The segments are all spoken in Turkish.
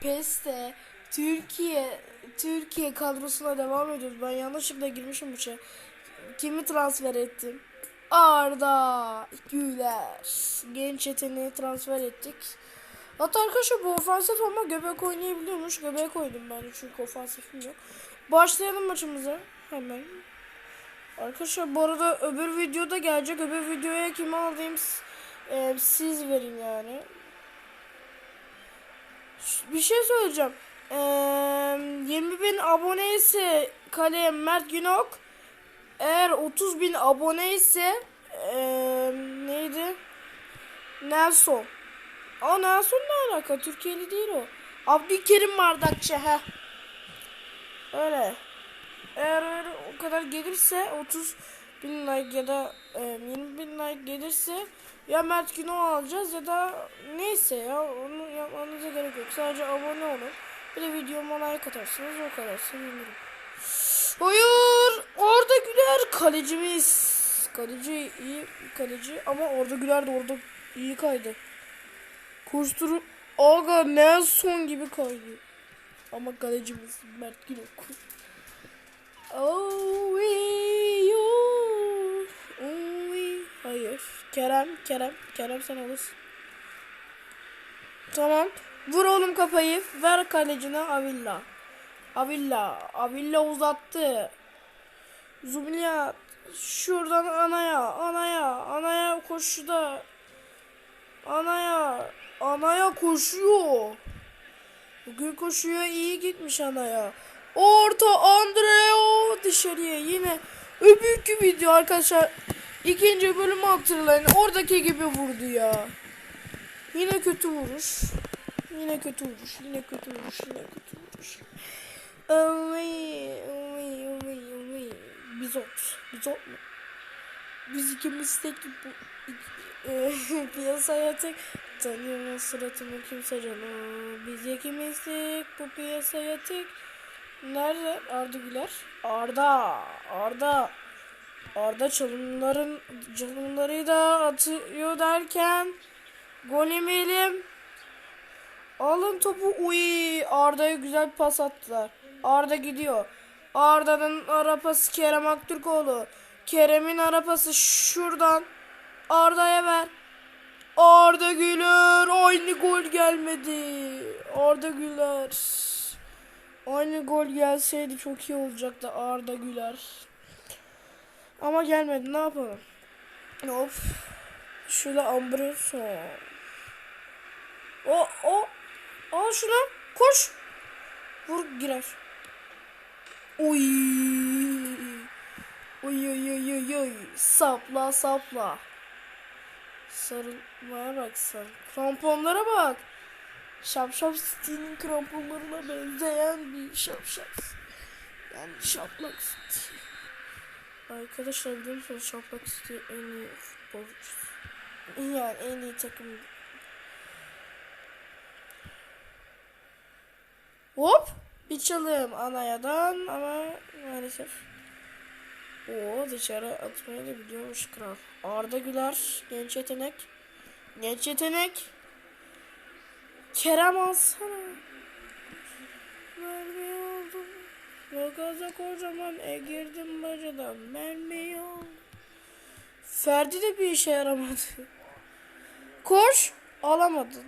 PES'te Türkiye Türkiye kadrosuna devam ediyoruz. Ben yanlışlıkla girmişim bu şey. Kimi transfer ettim? Arda Güler. Genç yeteneği transfer ettik. Hatta arkadaşlar bu ofansif ama göbek oynayabiliyormuş. Göbeğe koydum ben çünkü ofansifim yok. Başlayalım maçımıza hemen. Arkadaşlar bu arada öbür videoda gelecek. Öbür videoya kimi alayım s- e, siz verin yani. Bir şey söyleyeceğim. Ee, 20 bin abone ise kaleye Mert Günok. Eğer 30 bin abone ise ee, neydi? Nelson. Aa Nelson ne alaka? Türkiye'li değil o. Abdülkerim Bardakçı he. Öyle. Eğer öyle o kadar gelirse 30 bin like ya da e, 20 bin like gelirse ya Mert Günok alacağız ya da neyse ya onu yapmanıza gerek yok. Sadece abone olun. Bir de videoma like atarsınız o kadar sevinirim. Hayır! Orada Güler kalecimiz. Kaleci iyi kaleci ama orada Güler de orada iyi kaydı. Koşturup Aga Nelson gibi kaydı. Ama kalecimiz Mert Günok. Oh, we, Hayır. Kerem, Kerem, Kerem sen alırsın. Tamam. Vur oğlum kafayı. Ver kalecine Avilla. Avilla. Avilla uzattı. Zumliya. Şuradan anaya. Anaya. Anaya koşuda. Anaya. Anaya koşuyor. Bugün koşuyor iyi gitmiş anaya. Orta Andreo dışarıya yine öbürkü video arkadaşlar. İkinci bölümü hatırlayın. Oradaki gibi vurdu ya. Yine kötü vuruş. Yine kötü vuruş. Yine kötü vuruş. Yine kötü vuruş. Oy, oy, oy, oy. Bizot. Bizot mu? Biz ikimiz tek bu e, piyasaya tek tanıyorum suratımı kimse canım. Biz ikimiz tek bu piyasaya tek. Nerede Arda Güler? Arda. Arda. Arda çalımların çalımları da atıyor derken gol yemeyelim. Alın topu. Uy Arda'ya güzel pas attılar. Arda gidiyor. Arda'nın arapası Kerem Aktürkoğlu. Kerem'in arapası şuradan. Arda'ya ver. Arda Güler. Aynı gol gelmedi. Arda Güler. Aynı gol gelseydi çok iyi olacaktı Arda Güler. Ama gelmedi. Ne yapalım? Hop. Şöyle Ambroso. O o. Al şunu. Koş. Vur girer. Oy. Oy oy oy oy oy. Sapla sapla. Sarılmaya bak sarıl. Kramponlara bak. Şapşap City'nin kramponlarına benzeyen bir şapşap. Yani şaplak City. Arkadaşlar biliyor musunuz şaplak City en iyi futbolcusu. Yani en iyi takım. Hop. Bir çalım anayadan ama maalesef. O dışarı atmayı da biliyormuş kral. Arda Güler genç yetenek. Genç yetenek. Kerem alsana. Mermi oldum. Rogaza kocaman e girdim bacadan. Mermi oldum. Ferdi de bir işe yaramadı. Koş. Alamadın.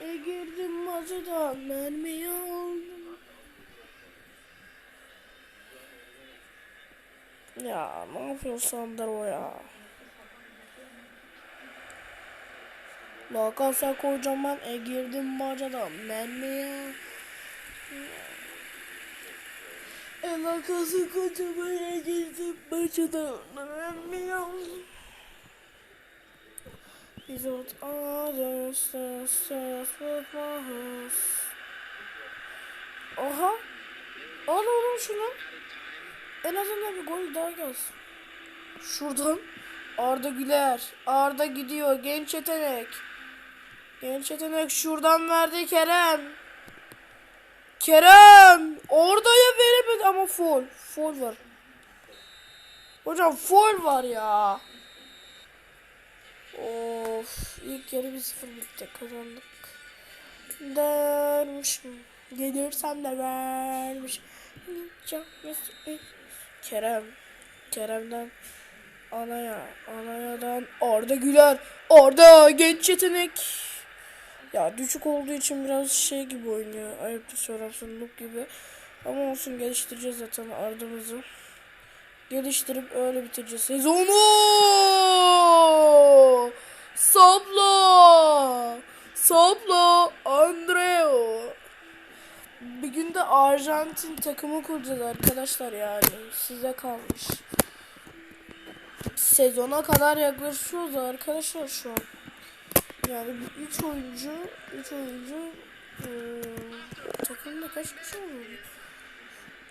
E girdim bacadan. Mermi oldum. Ya ne yapıyorsun Sandro ya? Lakasa kocaman e girdim bacadan mermiye. Lakası kocaman e girdim bacadan mermiye. Biz ot others stars with my house. Oha. Al oğlum şunu. En azından bir gol daha gelsin. Şuradan Arda Güler. Arda gidiyor. Genç yetenek. Genç yetenek şuradan verdi Kerem. Kerem. Orada ya veremedi ama foul. Foul var. Hocam foul var ya. Of. ilk yarı bir sıfır bitti. Kazandık. dermişim. Gelirsem de vermiş. Kerem. Kerem'den Anaya. Anaya'dan Arda Güler. Arda genç yetenek. Ya düşük olduğu için biraz şey gibi oynuyor. Ayıptır söylersin Luke gibi. Ama olsun geliştireceğiz zaten Arda'mızı. Geliştirip öyle bitireceğiz sezonu. Sabla. Sabla. Andreo. Bir günde Arjantin takımı kuracağız arkadaşlar yani. Size kalmış. Sezona kadar yaklaşıyoruz arkadaşlar şu an. Yani 3 oyuncu 3 oyuncu eee, takımda kaç kişi oluyor?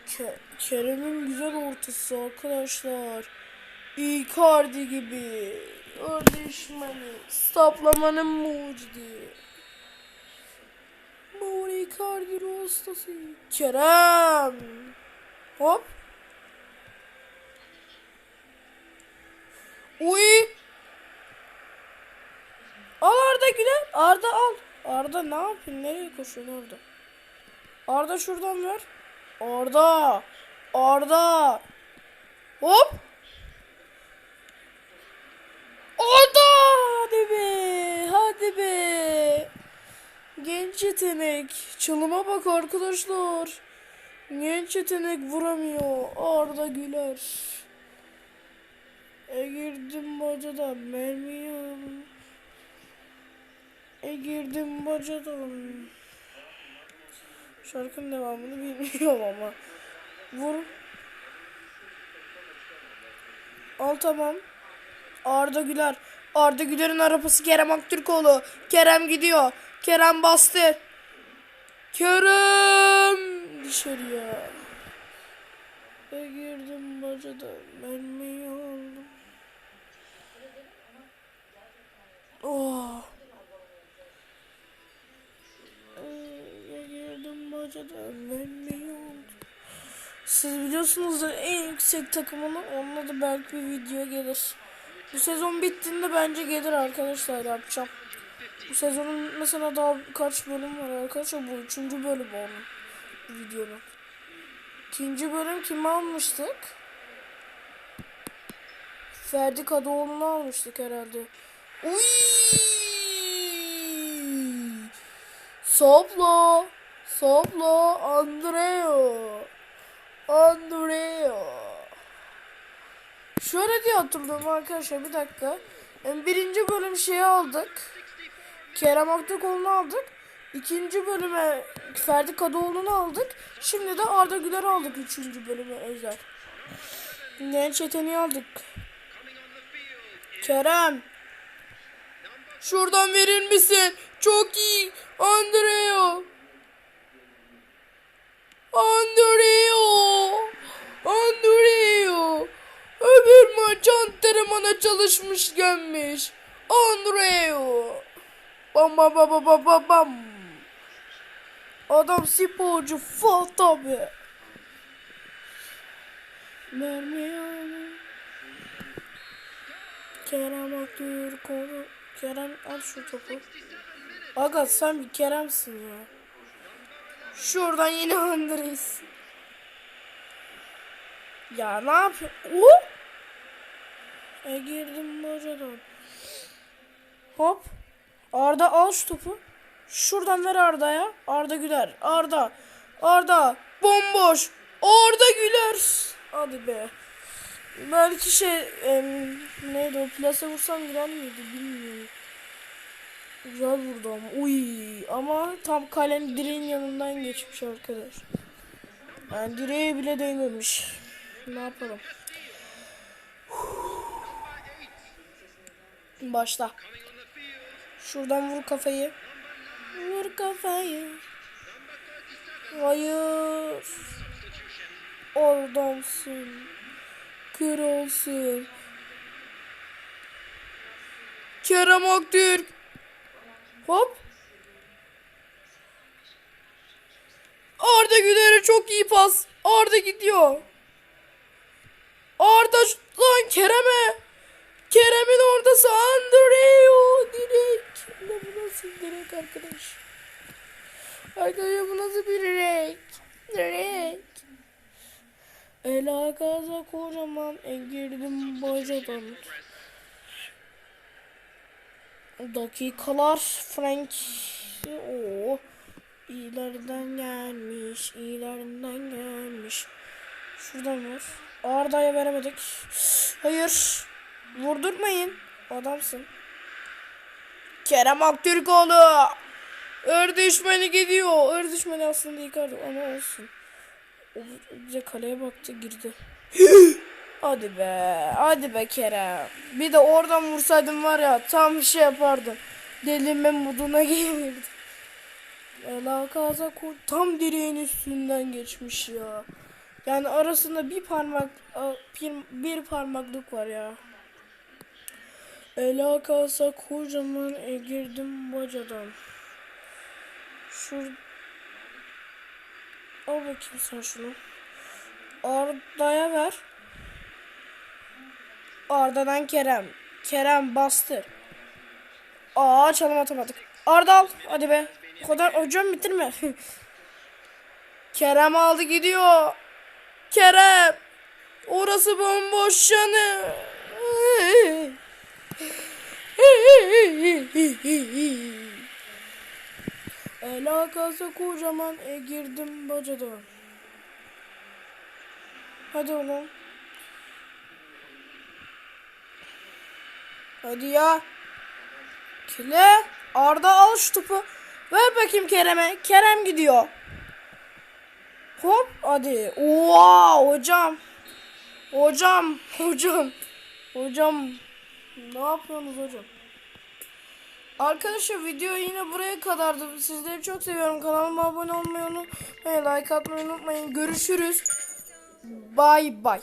Ke- Kerem'in güzel ortası arkadaşlar. Icardi gibi. Ördeşmeni. Saplamanın mucidi. Mauro Icardi rostası. Kerem. Hop. Uy. Al Arda Güler. Arda al. Arda ne yapıyorsun? Nereye koşuyorsun Arda? Arda şuradan ver. Arda. Arda. Hop. Arda. Hadi be. Hadi be. Genç yetenek. Çalıma bak arkadaşlar. Genç yetenek vuramıyor. Arda Güler. E girdim bacadan mermiyim. E girdim bacadan. Şarkının devamını bilmiyorum ama. Vur. Al tamam. Arda Güler. Arda Güler'in arabası Kerem Aktürkoğlu. Kerem gidiyor. Kerem bastı. Kerem dışarıya. E girdim bacadan mermiyi aldım. Oh. E girdim bacadan mermiyi aldım. Siz en yüksek takımını onunla da belki bir video gelir. Bu sezon bittiğinde bence gelir arkadaşlar yapacağım. Bu sezonun mesela daha kaç bölüm var arkadaşlar bu üçüncü bölüm onun videonun. İkinci bölüm kimi almıştık? Ferdi Kadıoğlu'nu almıştık herhalde. Uy! Soplo! Andreo! Andreo! Şöyle diye hatırlıyorum arkadaşlar bir dakika. Yani birinci bölüm şeyi aldık. Kerem Aktürkoğlu'nu aldık. İkinci bölüme Ferdi Kadıoğlu'nu aldık. Şimdi de Arda Güler'i aldık üçüncü bölüme özel. Genç yeteneği aldık. Kerem. Şuradan verir misin? Çok iyi. Andreo. Andreo. Andreo. Öbür maç antrenmana çalışmış gelmiş. Andreo. Bam bam bam bam bam bam. Adam sporcu full tabi. Mermi. Kerem Aktürkoğlu. Kerem al şu topu. Aga sen bir Kerem'sin ya. Şuradan yine Andres. Ya ne yapıyor? O? E girdim hocadan. Hop. Arda al şu topu. Şuradan ver Arda'ya. Arda Güler. Arda. Arda. Bomboş. Arda Güler. Hadi be. Belki şey em, neydi o plase vursam girer miydi bilmiyorum. Güzel vurdu ama. Uy ama tam kalenin direğin yanından geçmiş arkadaş. Yani direğe bile değmemiş. Ne yapalım? Başla. Şuradan vur kafayı. Vur kafayı. Hayır. Oradansın. Kır olsun. Kerem Aktürk. Hop. Arda Güler'e çok iyi pas. Arda gidiyor. Arda lan Kerem'e. Kerem'in oradası Andreo direkt. Ne bu nasıl direkt arkadaş? Arkadaşlar bu nasıl bir renk? Renk. Ela gaza kocaman e, girdim bacadan. Dakikalar Frank. Oo. İleriden gelmiş, ileriden gelmiş. Şuradan vur. Arda'ya veremedik. Hayır. Vurdurmayın. Adamsın. Kerem Aktürkoğlu. Ör düşmanı gidiyor. Ör düşmanı aslında Icardi ama olsun. O bize kaleye baktı girdi. hadi be. Hadi be Kerem. Bir de oradan vursaydım var ya tam bir şey yapardım. Delirme moduna gelirdi. Ela kaza kur tam direğin üstünden geçmiş ya. Yani arasında bir parmak bir parmaklık var ya. Ela kalsa kocaman e, girdim bacadan. Şur Al bakayım sen şunu. Arda'ya ver. Arda'dan Kerem. Kerem bastır. Aa çalım atamadık. Arda al. Hadi be. O kadar hocam bitirme. Kerem aldı gidiyor. Kerem. Orası bomboş yanı. Alakası kocaman e girdim bacadan. Hadi oğlum. Hadi ya. Kile. Arda al şu topu. Ver bakayım Kerem'e. Kerem gidiyor. Hop hadi. Oha hocam. Hocam. Hocam. Hocam. Ne yapıyorsunuz hocam? Arkadaşlar video yine buraya kadardı. Sizleri çok seviyorum. Kanalıma abone olmayı unutmayın. Like atmayı unutmayın. Görüşürüz. Bay bay.